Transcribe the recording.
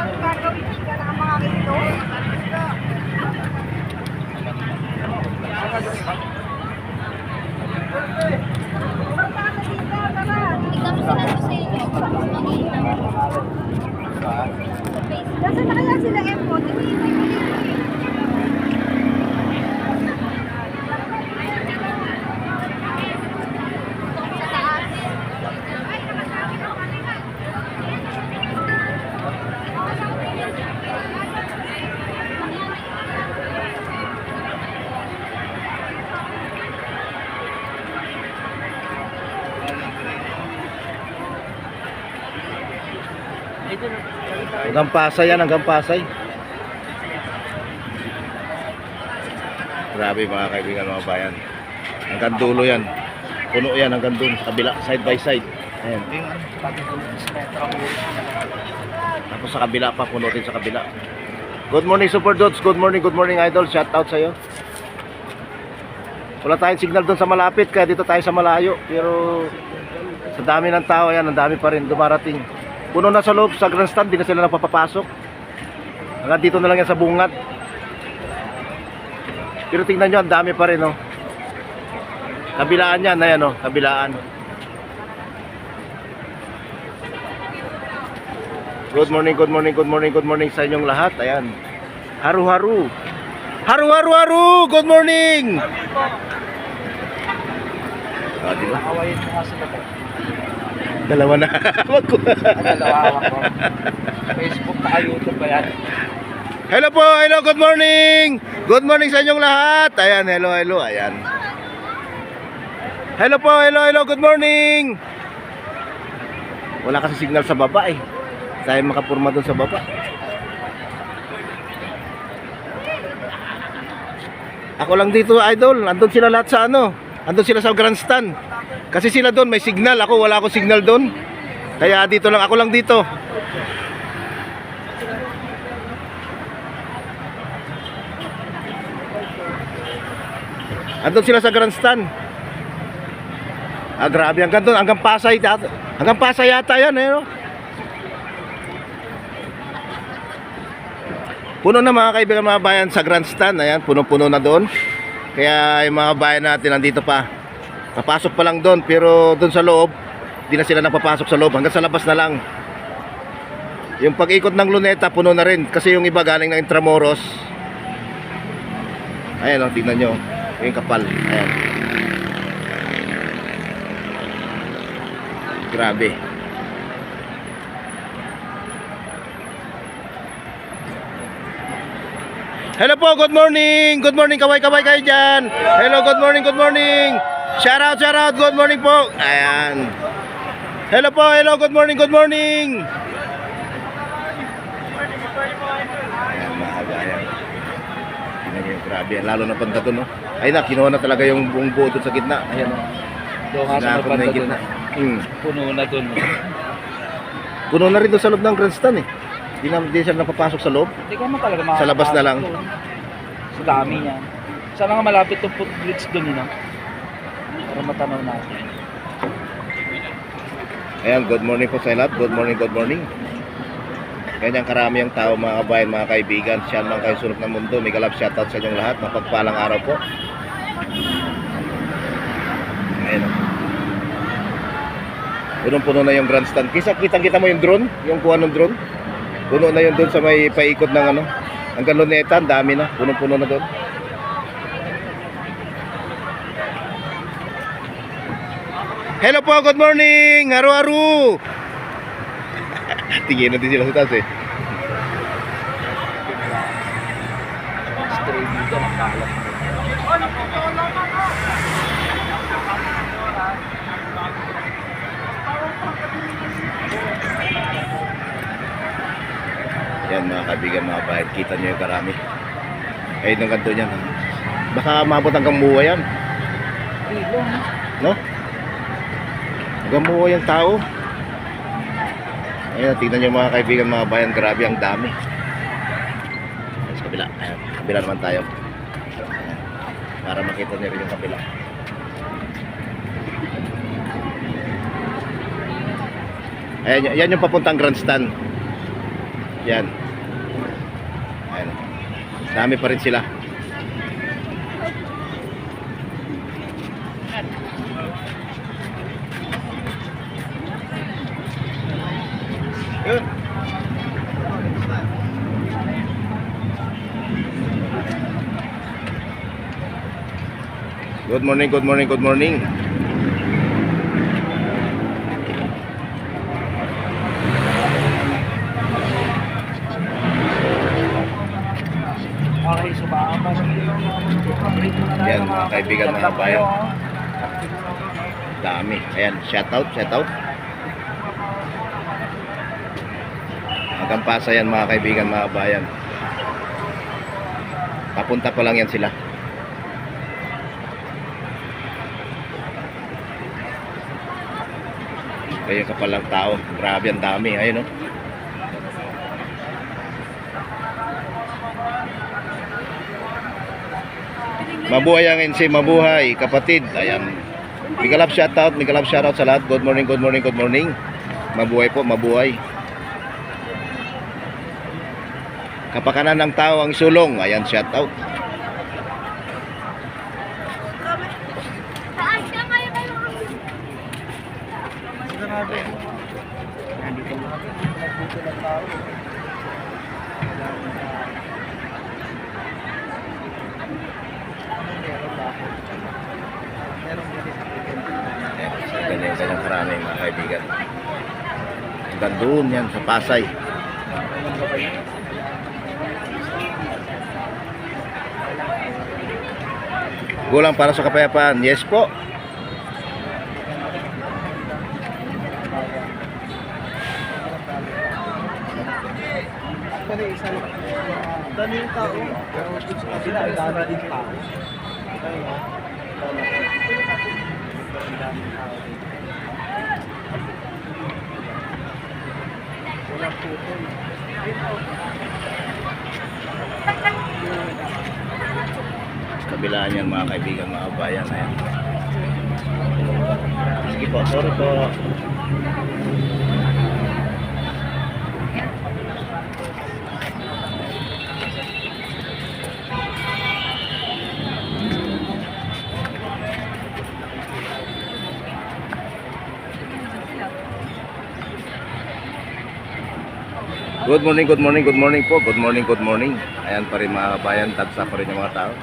ang gagawin ng mga kilo. Hanggang Pasay yan, hanggang Pasay. Grabe mga kaibigan, mga bayan. Hanggang dulo yan. Puno yan hanggang sa kabila, side by side. Ayan. Tapos sa kabila pa, puno din sa kabila. Good morning Super Dudes, good morning, good morning Idol. Shout out sa'yo. Wala tayong signal doon sa malapit, kaya dito tayo sa malayo. Pero sa dami ng tao yan, ang dami pa rin dumarating. Puno na sa loob, sa grandstand, di na sila napapapasok. Hanggang dito na lang yan sa bungad. Pero tingnan nyo, ang dami pa rin, oh. Kabilaan yan, ayan, oh, kabilaan. Good morning, good morning, good morning, good morning sa inyong lahat. Ayan. Haru-haru. Haru-haru-haru! Good morning! Ah, di ba? Kawain mo nga sila. Dalawa na. Dalawa ko. Facebook na YouTube ba yan? hello po, hello, good morning! Good morning sa inyong lahat. Ayan, hello, hello, ayan. Hello po, hello, hello, good morning! Wala kasi signal sa baba eh. Tayo makapurma doon sa baba. Ako lang dito, idol. Andun sila lahat sa ano. Andun sila sa grandstand. Kasi sila doon may signal. Ako wala akong signal doon. Kaya dito lang. Ako lang dito. Andun sila sa grandstand. Ah, grabe. Hanggang doon. Hanggang Pasay. Hanggang Pasay yata yan. Eh, no? Puno na mga kaibigan mga bayan sa grandstand. Ayan, puno-puno na doon. Kaya yung mga bayan natin nandito pa. Papasok pa lang doon pero doon sa loob, di na sila napapasok sa loob. Hanggang sa labas na lang. Yung pag-ikot ng luneta, puno na rin. Kasi yung iba galing ng Intramoros. Ayan o, tingnan nyo. Yung kapal. Ayan. Grabe. Hello po, good morning. Good morning, kaway-kaway kayo dyan. Hello, good morning, good morning. Shout out, shout out, good morning po. Ayan. Hello po, hello, good morning, good morning. Grabe. Lalo na pagka doon, no? Ayun na, kinuha na talaga yung buong buo doon sa gitna. Ayan, no? Doon nga sa yung doon. Puno na doon. Puno na rin doon sa loob ng grandstand, eh. Di na, di sila napapasok sa loob. Hindi ka naman talaga Sa labas na lang. doon. Sa dami niya. Sana nga malapit yung footbridge doon, no? Para matanaw natin. Ayan, good morning po sa lahat. Good morning, good morning. Ganyan karami ang tao mga kabayan, mga kaibigan. Siya man kayo ng mundo. May galap shoutout sa inyong lahat. Mapagpalang araw po. Ayan. Punong-puno na yung grandstand. Kisa, kitang kita mo yung drone? Yung kuha ng drone? Puno na yung doon sa may paikot ng ano. Hanggang luneta, ang dami na. Punong-puno na doon. Hello po, good morning! Haru-haru! Tingin na din sila sa taas eh. Stray dito ng kalat. Yan mga kaibigan, mga bayad. Kita nyo yung karami. Ayun ang ganito niyan. Baka mabot hanggang muwa yan. No? Hanggang yung tao. Ayun, tingnan nyo mga kaibigan, mga bayan. Grabe ang dami. Ayun, sa kabila. Ayun, kabila naman tayo. Para makita nyo rin yung kabila. Ayan, yan yung papuntang grandstand. Yan. Ayan. Dami pa rin sila. Yun. Good morning, good morning, good morning. Okay, so baka pa Yan, mga kaibigan, mga bayan. Dami. Ayan, shout out, shout out. Hanggang pasa yan mga kaibigan, mga bayan. Papunta pa lang yan sila. Kaya ka palang tao. Grabe ang dami. Ayun oh. no. Mabuhay ang NC, mabuhay kapatid. Ayan. Migalap shoutout, migalap shoutout sa lahat. Good morning, good morning, good morning. Mabuhay po, mabuhay. Kapakanan ng tao ang sulong. Ayan, shoutout. Taas ka kayo kayo. Nandito lang. Nandito lang tao. Ayan, sa ganyan, ganyan karami mga kaibigan. Hanggang doon yan, sa Pasay. Gulang para sa kapayapaan. Yes po. Actually, isa lang. Dami yung tao. Pero dito sa kabila, ang dami din tao. Ayun, oh. Ang daming tao dito. Walang putol. Kabilaan yan mga kaibigan, mga bayan. Ayan. Sige po, sorry po. Good morning, good morning, good morning po. Good morning, good morning. Ayan pa rin mga bayan, tagsa pa rin yung mga tao.